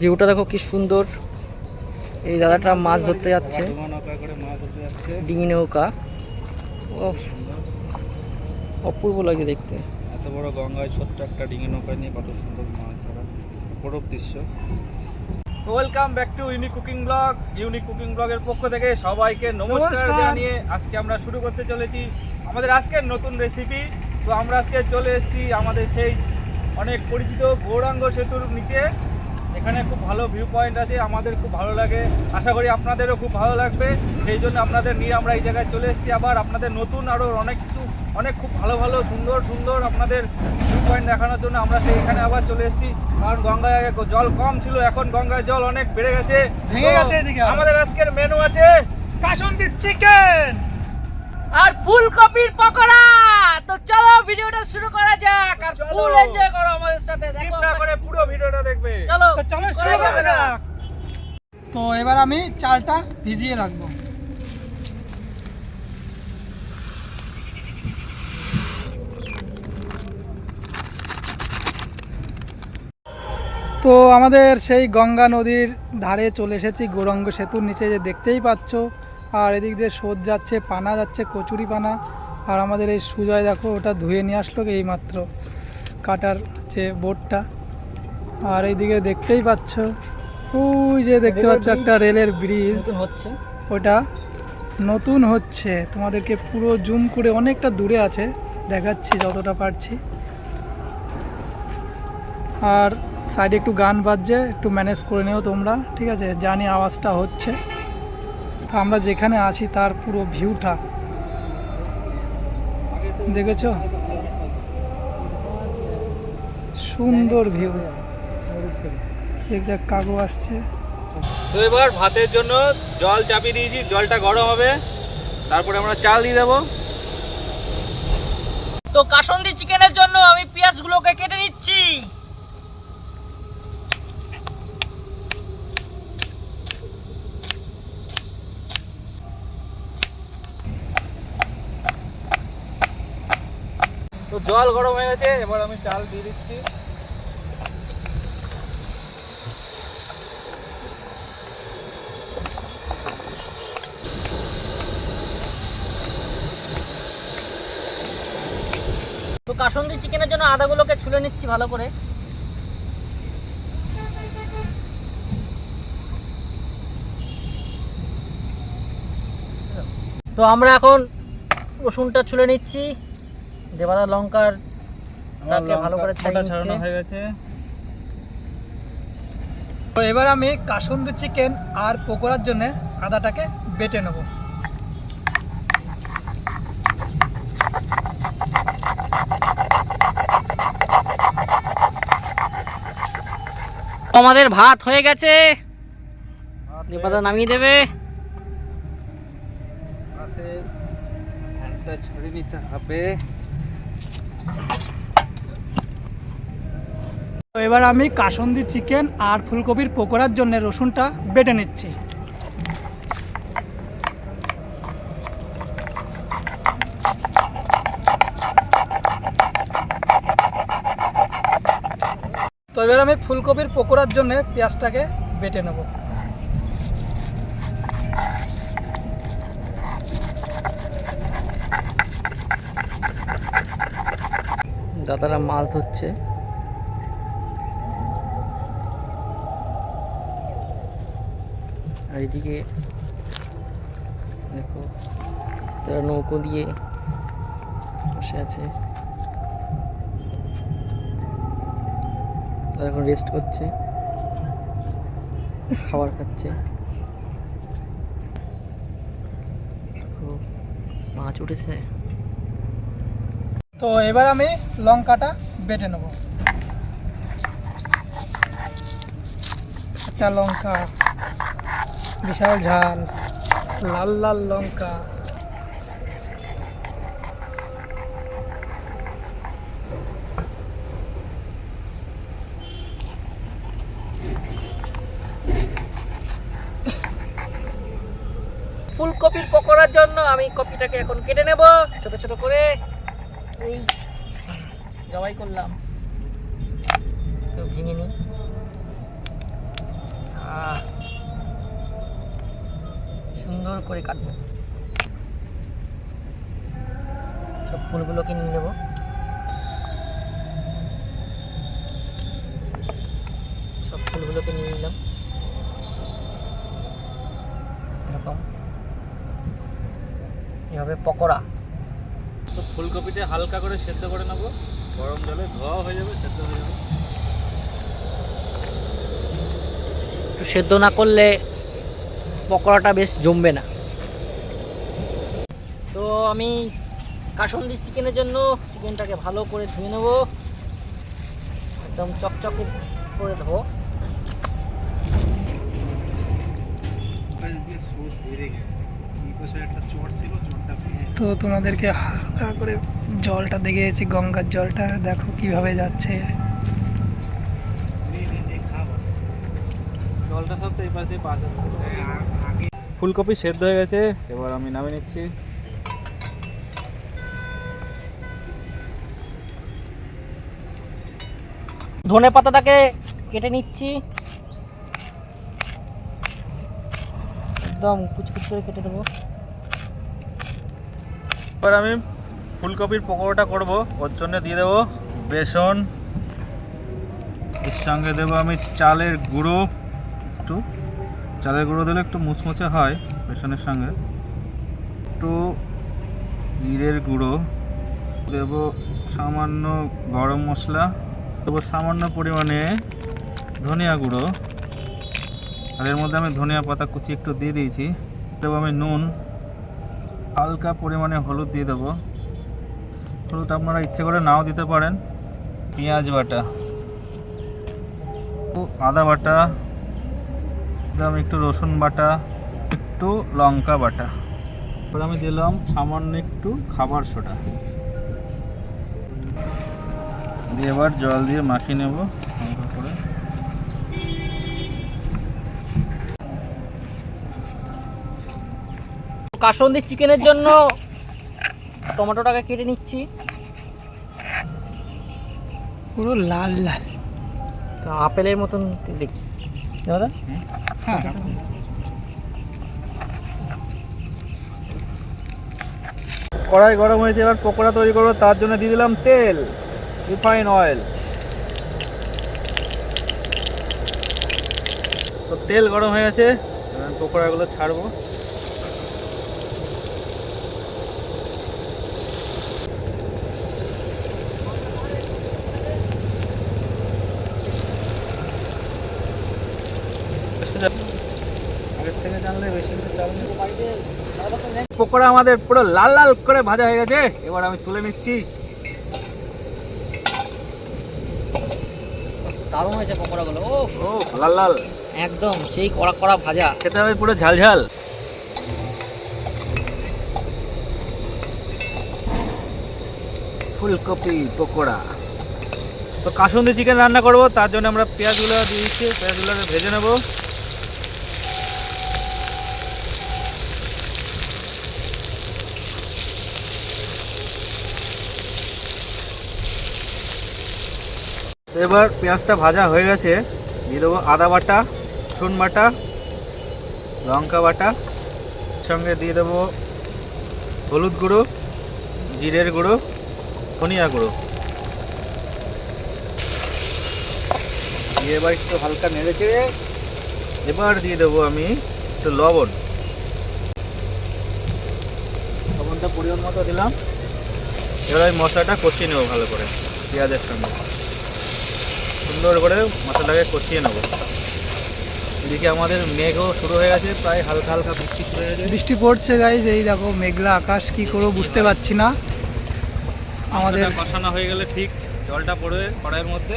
ভিউটা দেখো কি সুন্দর। এই দাদাটা মাছ ধরতে যাচ্ছে। ডোঙা নৌকা। অপূর্ব লাগে দেখতে। এত বড় গঙ্গায় ছোট্ট একটা ডিঙি নৌকা নিয়ে কত সুন্দর মাছ ধরা। অপরূপ দৃশ্য। Welcome back to unique cooking blog unique cooking ব্লগের পক্ষ থেকে সবাইকে নমস্কার নমস্কার। জানিয়ে আজকে আমরা শুরু করতে চলেছি আমাদের আজকের নতুন রেসিপি তো আমরা আজকে চলে এসেছি আমাদের সেই অনেক পরিচিত গৌরাঙ্গ সেতুর নিচে। এখানে খুব ভালো ভিউ পয়েন্ট আছে আমাদের খুব ভালো লাগে। আশা করি আপনাদেরও খুব ভালো লাগবে। সেই জন্য আপনাদের নিয়ে আমরা এই জায়গায় চলে এসেছি আবার। আপনাদের নতুন আরও অনেক কিছু অনেক খুব ভালো ভালো সুন্দর সুন্দর আপনাদের ভিউ পয়েন্ট দেখানোর জন্য আমরা সেই এখানে আবার চলে এসেছি। কারণ গঙ্গায় আগে জল কম ছিল এখন গঙ্গায় জল অনেক বেড়ে গেছে। আমাদের আজকের মেনু আছে কাসন্দির চিকেন আর ফুলকপির পকোড়া! তো চলো ভিডিওটা শুরু করা যাক আর ফুল এনজয় করো আমাদের সাথে দেখো না করে পুরো ভিডিওটা দেখবে। চলো তো চলো শুরু করা। যাক। তো এবার আমি চালটা ভিজিয়ে রাখব। তো আমাদের সেই গঙ্গা নদীর ধারে চলে এসেছি গৌরাঙ্গ সেতুর নিচে যে দেখতেই পাচ্ছ। আর এদিক দিয়ে সোদ যাচ্ছে পানা যাচ্ছে কচুরি পানা। আর আমাদের এই সুজয় দেখো ওটা ধুয়ে নিয়ে আসলো এইমাত্র কাটার যে বোর্ডটা আর এইদিকে দেখতেই পাচ্ছ ওই যে দেখতে পাচ্ছ একটা রেলের ব্রিজ হচ্ছে। ওটা নতুন হচ্ছে। তোমাদেরকে পুরো জুম করে অনেকটা দূরে আছে দেখাচ্ছি যতটা পারছি। আর সাইডে একটু গান বাজছে একটু ম্যানেজ করে নিও তোমরা ঠিক আছে? জানি আওয়াজটা হচ্ছে। আমরা যেখানে আছি তার পুরো ভিউটা দেখেছ? সুন্দর ভিউ দেখ কাগো আসছে। তো এবার ভাতের জন্য জল চাপিয়ে দিয়েছি জলটা গরম হবে। তারপরে আমরা চাল দিয়ে দেবো। তো কাসন্দি চিকেনের জন্য আমি পেঁয়াজগুলোকে কেটে নিচ্ছি। তো জল গরম হয়ে গেছে, এবার আমি চাল দিয়ে দিচ্ছি। তো কাসন্দি চিকেনের জন্য আদাগুলোকে ছুলে নিচ্ছি ভালো করে। তো আমরা এখন রসুনটা ছুলে নিচ্ছি। দেবাদা লঙ্কার তাকে ভালো করে ছাড়ানো হয়ে গেছে। তো এবার আমি কাসুন্দি চিকেন আর পকোড়ার জন্য আদাটাকে বেটে নেব। আমাদের ভাত হয়ে গেছে। দেবাদা নামিয়ে দেবে। হাতে ছড়িয়ে নিতে হবে। তো এবার আমি কাসুন্দি চিকেন আর ফুলকপির পকোড়ার জন্য রসুনটা বেটে নিচ্ছি। তো এবার আমি ফুলকপির পকোড়ার জন্য পেঁয়াজটাকে বেটে নেব। দাদারা মাছ ধরছে। আর এদিকে দেখো তারা নৌকো দিয়ে বসে আছে, তারা এখন রেস্ট করছে, খাবার খাচ্ছে। মাছ উঠেছে। তো এবার আমি লঙ্কাটা বেটে নেব। কাঁচা লঙ্কা। বিশাল ঝাল, লাল লাল লঙ্কা। ফুলকপির পকোড়ার জন্য আমি কপিটাকে এখন কেটে নেব, ছোট ছোট করে। এই, জবাই করলাম। ভেঙে নিই। করে কাটবো। সব ফুলগুলোকে নিয়ে নেব। সব ফুলগুলোকে নিয়ে নিলাম। এরকম। এভাবে পকোড়া। তো ফুলকপিটা হালকা করে সেদ্ধ করে নেব। গরম জলে ধোয়া হয়ে যাবে সেদ্ধ হয়ে যাবে। একটু সেদ্ধ না করলে পকোড়াটা বেশ জমবে না। তো আমি কাসন্দি চিকেনের জন্য চিকেনটাকে ভালো করে ধুয়ে নেব। একদম চকচকে করে ধোবো। তো তোমাদেরকে হালকা করে জলটা দেখিয়েছি গঙ্গার জলটা। দেখো কীভাবে যাচ্ছে। জলটা সব তো এই পাশে পাওয়া যাচ্ছে। ফুলকপি সেদ্ধ হয়ে গেছে এবার আমি নামিয়ে নিচ্ছি। ধনে পাতাটাকে কেটে নিচ্ছি। একদম কুচকুচ করে কেটে দেবো। এবার আমি ফুলকপির পকোড়াটা করব, ওর জন্য দিয়ে দেবো বেসন। এর সঙ্গে দেবো আমি চালের গুঁড়ো, একটু চালের গুঁড়ো দিলে একটু মুচমুচে হয় বেসনের সঙ্গে। একটু জিরের গুঁড়ো, দেবো সামান্য গরম মশলা। দেবো সামান্য পরিমাণে ধনিয়া গুঁড়ো। আর এর মধ্যে আমি ধনিয়া পাতা কুচি একটু দিয়ে দিয়েছি। দেবো আমি নুন হালকা পরিমাণে হলুদ দিয়ে দেবো। হলুদ আপনারা ইচ্ছে করে নাও দিতে পারেন। পেঁয়াজ বাটা আদা বাটা দিলাম একটু রসুন বাটা, একটু লঙ্কা বাটা। আমি দিলাম সামান্য একটু খাবার সোডা। দিয়ে এবার জল দিয়ে মাখিয়ে নেব। হালকা করে কাসন্দি চিকেনের জন্য টমেটোটাকে কেটে নিচ্ছি। পুরো লাল লাল। তো আপেলের মতন দেখি। দাদা? হ্যাঁ। কড়াই গরম হয়েছে এবার পকোড়া তৈরি করব তার জন্য দিয়ে দিলাম তেল। Refine oil. তো তেল গরম হয়ে গেছে পকোড়াগুলো ছাড়বো। পকোড়া আমাদের পুরো লাল লাল করে ভাজা হয়ে গেছে, এবার আমি তুলে নিচ্ছি। দারুণ হয়েছে পকোড়াগুলো ও ও লাল লাল। একদম সেই কড়া কড়া ভাজা। খেতে হবে পুরো ঝাল ঝাল। ফুলকপি পকোড়া। তো কাসুন্দি চিকেন রান্না করব তার জন্য আমরা পেঁয়াজগুলো দিয়ে দিচ্ছি পেঁয়াজগুলোকে ভেজে নেব। তো এবার পেঁয়াজটা ভাজা হয়ে গেছে। দিয়ে দেবো আদা বাটা, রসুন বাটা, লঙ্কা বাটা। সঙ্গে দিয়ে দেবো হলুদ গুঁড়ো, জিরের গুঁড়ো, ধনিয়া গুঁড়ো। দিয়ে এবার একটু হালকা নেড়ে চেড়ে এবার দিয়ে দেবো আমি একটু লবণ। লবণটা পরিমাণ মতো দিলাম। এবার আমি মশলাটা কষিয়ে নেব ভালো করে পেঁয়াজের সঙ্গে। সুন্দর করে মশলাটাকে কষিয়ে নেব। এদিকে আমাদের মেঘও শুরু হয়ে গেছে প্রায় হালকা হালকা বৃষ্টি শুরু হয়ে গেছে। বৃষ্টি পড়ছে গাইজ এই দেখো মেঘলা আকাশ কি করব বুঝতে পারছি না। আমাদের কষানো হয়ে গেলে ঠিক জলটা পড়বে কড়াইয়ের মধ্যে।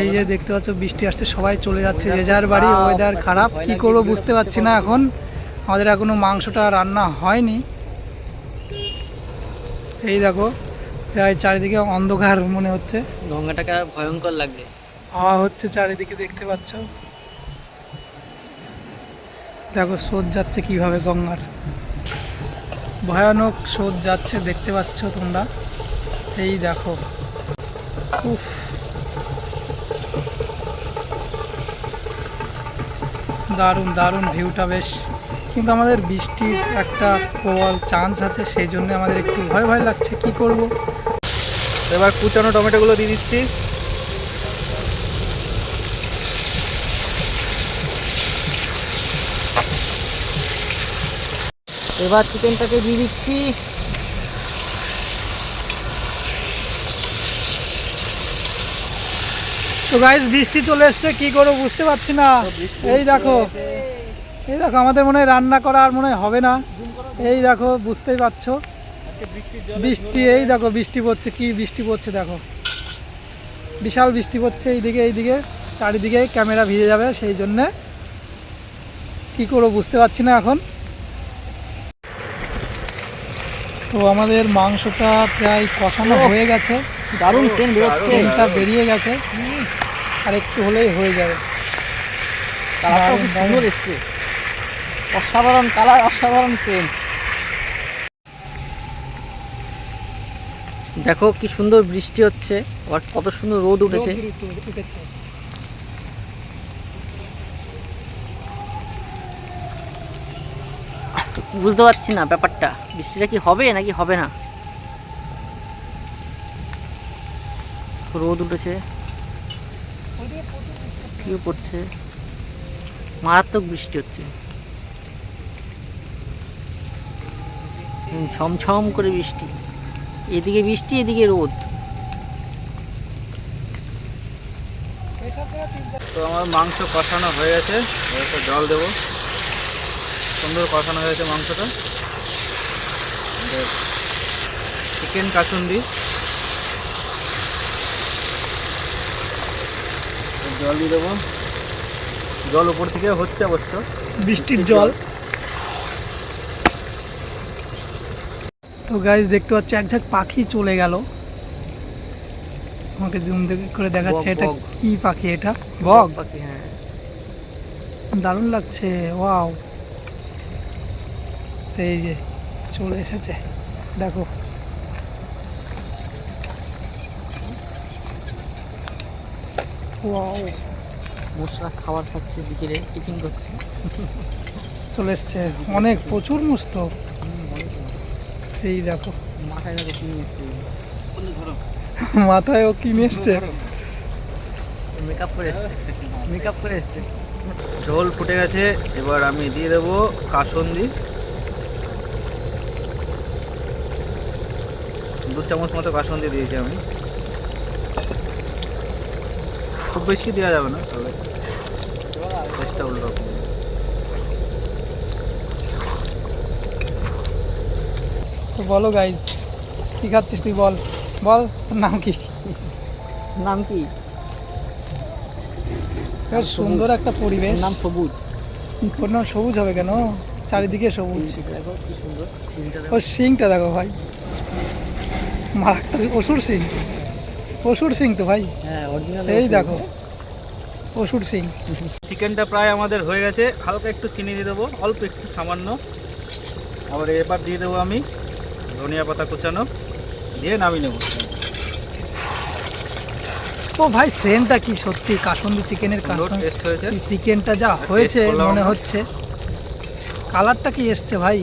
এই যে দেখতে পাচ্ছ বৃষ্টি আসছে সবাই চলে যাচ্ছে যে যার বাড়ি ওয়েদার খারাপ কি করব বুঝতে পারছি না এখন। আমাদের এখনও মাংসটা রান্না হয়নি। এই দেখো প্রায় চারিদিকে অন্ধকার মনে হচ্ছে। গঙ্গাটাকে আর ভয়ঙ্কর লাগছে। হাওয়া হচ্ছে চারিদিকে দেখতে পাচ্ছ? দেখো স্রোত যাচ্ছে কীভাবে গঙ্গার। ভয়ানক স্রোত যাচ্ছে দেখতে পাচ্ছ তোমরা? এই দেখো। উফ। দারুণ দারুণ ভিউটা বেশ। কিন্তু আমাদের বৃষ্টির একটা প্রবল চান্স আছে সেই জন্য আমাদের একটু ভয় ভয় লাগছে। কি করব? এবার কুচানো টমেটোগুলো দিয়ে দিচ্ছি। এবার চিকেনটাকে দিয়ে দিচ্ছি। তো গাইস বৃষ্টি চলে এসছে কি করব বুঝতে পারছি না। এই দেখো এই দেখো আমাদের মনে হয় রান্না করা আর মনে হয় হবে না। এই দেখো বুঝতেই পারছ। বৃষ্টি এই দেখো বৃষ্টি পড়ছে কি বৃষ্টি পড়ছে দেখো। বিশাল বৃষ্টি পড়ছে এইদিকে এইদিকে চারিদিকে ক্যামেরা ভিজে যাবে সেই জন্যে। কি করব বুঝতে পারছি না এখন। তো আমাদের মাংসটা প্রায় কষানো হয়ে গেছে। দারুণ সেন বেরোচ্ছে। তেলটা বেরিয়ে গেছে। আর একটু হলেই হয়ে যাবে। কালারটাও খুব দারুণ। সুন্দর এসছে। অসাধারণ কালার অসাধারণ সেন্ট দেখো কি সুন্দর বৃষ্টি হচ্ছে। আবার কত সুন্দর রোদ উঠেছে। বুঝতে পারছি না ব্যাপারটা। বৃষ্টিটা কি হবে নাকি হবে না? রোদ উঠেছে। বৃষ্টিও পড়ছে। মারাত্মক বৃষ্টি হচ্ছে। ছমছম করে বৃষ্টি। এদিকে বৃষ্টি এদিকে রোদ। তো আমার মাংস কষানো হয়ে গেছে। এবার জল দেবো। সুন্দর কষানো হয়েছে মাংসটা। চিকেন কাসুন্দি। জল দিয়ে দেবো। জল উপর থেকে হচ্ছে অবশ্য। বৃষ্টির জল। তো গাইজ দেখতে পাচ্ছি এক ঝাঁক পাখি চলে গেল। আমাকে জুম করে দেখাচ্ছে এটা কি পাখি এটা? বক? পাখি হ্যাঁ। দারুণ লাগছে ওয়াও এই যে চলে এসেছে দেখো। ওয়াও মশলা খাবার খাচ্ছে বিকেলে টিফিন করছে। চলে এসছে অনেক প্রচুর মস্ত এই দেখো। মাথায় দেখো কি এসছে। মাথায় ও কি নিয়ে এসছে? মেকআপ করে মেকআপ করে এসছে। ঝোল ফুটে গেছে এবার আমি দিয়ে দেবো কাসন্দি। দু চামচ মতো কাসন্দি দিয়েছি আমি। খুব বেশি দেওয়া যাবে না তবে টেস্টটা উল্টো তো বলো গাইজ কি খাচ্ছিস তুই বল? বল নাম কি? নাম কি? বেশ সুন্দর একটা পরিবেশ। নাম সবুজ। তোর নাম সবুজ হবে কেন? চারিদিকে সবুজ। ওর সিংটা দেখো। ভাই। মারাত্মক অসুর সিং। অসুর সিং তো ভাই। হ্যাঁ এই দেখো অসুর সিং। চিকেনটা প্রায় আমাদের হয়ে গেছে। হালকা একটু চিনি দিয়ে দেবো অল্প একটু সামান্য। আবার এবার দিয়ে দেবো আমি। ধনিয়া পাতা কুচানো দিয়ে নামিয়ে নেব। ও ভাই সেন্টটা কি সত্যি? কাসন্দি চিকেনের সুন্দর টেস্ট হয়েছে। চিকেনটা যা হয়েছে মনে হচ্ছে। কালারটা কি এসছে ভাই?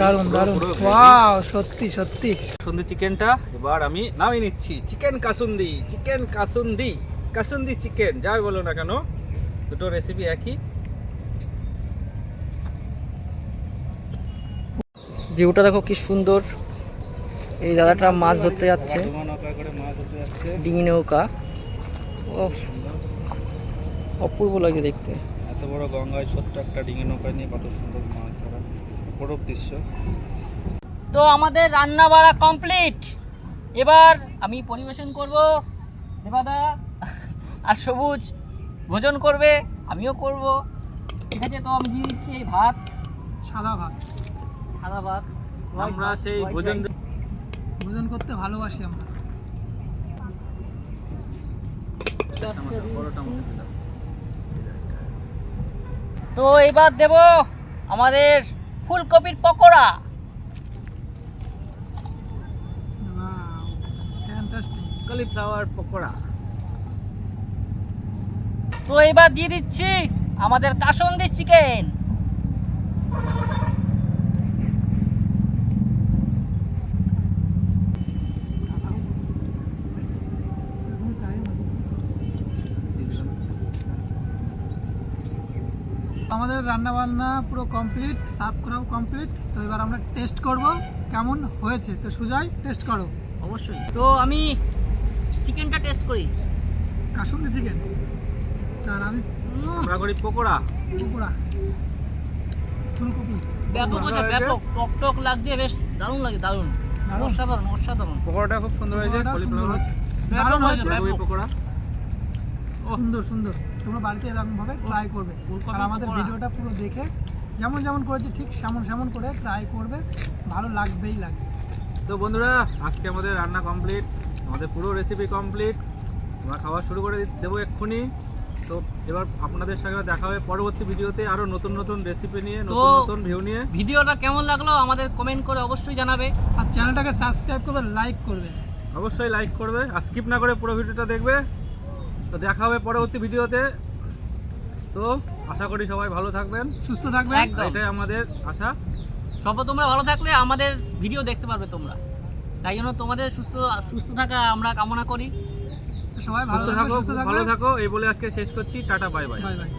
দারুণ heavy। ওয়াও সত্যি সত্যি। কাসুন্দি চিকেনটা এবার আমি নামিয়ে নিচ্ছি। Chicken kasundi chicken kasundi kasundi chicken যাই বলো না কেন দুটো রেসিপি একই। ভিউটা দেখো কি সুন্দর। এই দাদাটা মাছ ধরতে যাচ্ছে। ডিঙি নৌকা। ও অপূর্ব লাগে দেখতে। এত বড় গঙ্গায় ছোট্ট একটা ডিঙি নৌকা নিয়ে কত সুন্দর মাছ ধরা। অপরূপ দৃশ্য। তো আমাদের রান্না বাড়া কমপ্লিট। এবার আমি পরিবেশন করব। দেবাদা আর সবুজ ভোজন করবে। আমিও করব। ঠিক আছে তো আমি দিয়ে দিচ্ছি এই ভাত সাদা ভাত। আমরা সেই ভোজন ভোজন করতে ভালোবাসি আমরা। তো এবার দেব আমাদের ফুলকপির পকোড়া। কলিফ্লাওয়ার পকোড়া। তো এবার দিয়ে দিচ্ছি আমাদের কাসন্দি চিকেন। আমাদের রান্না বান্না পুরো কমপ্লিট সার্ভ করাও কমপ্লিট তো এবার আমরা টেস্ট করব কেমন হয়েছে। তো সুজয় টেস্ট করো। অবশ্যই। তো আমি চিকেনটা টেস্ট করি। কাশুন্দি চিকেন আর আমি আমরা করি পকোড়া। কুকুরা ফুলকপি। ব্যাপক হয়েছে ব্যাপক। টক টক লাগছে বেশ দারুণ লাগে দারুণ। অসাধারণ অসাধারণ। পকোড়াটা খুব সুন্দর হয়েছে দারুণ হয়েছে পকোড়া। সুন্দর সুন্দর। তোমরা বাড়িতে এরকম ভাবে ট্রাই করবে আর আমাদের ভিডিওটা পুরো দেখে যেমন যেমন করেছে ঠিক সেমন সেমন করে ট্রাই করবে। ভালো লাগবেই লাগবে। তো বন্ধুরা আজকে আমাদের রান্না কমপ্লিট আমাদের পুরো রেসিপি কমপ্লিট আমরা খাওয়া শুরু করে দেবো এক্ষুনি। তো এবার আপনাদের সঙ্গে দেখা হবে পরবর্তী ভিডিওতে আরও নতুন নতুন রেসিপি নিয়ে নতুন নতুন ভিউ নিয়ে। ভিডিওটা কেমন লাগল আমাদের কমেন্ট করে অবশ্যই জানাবে। আর চ্যানেলটাকে সাবস্ক্রাইব করবে লাইক করবে। অবশ্যই লাইক করবে। আর স্কিপ না করে পুরো ভিডিওটা দেখবে। তো দেখা হবে পরবর্তী ভিডিওতে। তো আশা করি সবাই ভালো থাকবেন সুস্থ থাকবেন। একদম। এটাই আমাদের আশা। সব তোমরা ভালো থাকলে আমাদের ভিডিও দেখতে পারবে তোমরা। তাই জন্য তোমাদের সুস্থ সুস্থ থাকা আমরা কামনা করি। সবাই ভালো থাকো। ভালো থাকো। এই বলে আজকে শেষ করছি। Tata bye bye. Bye bye.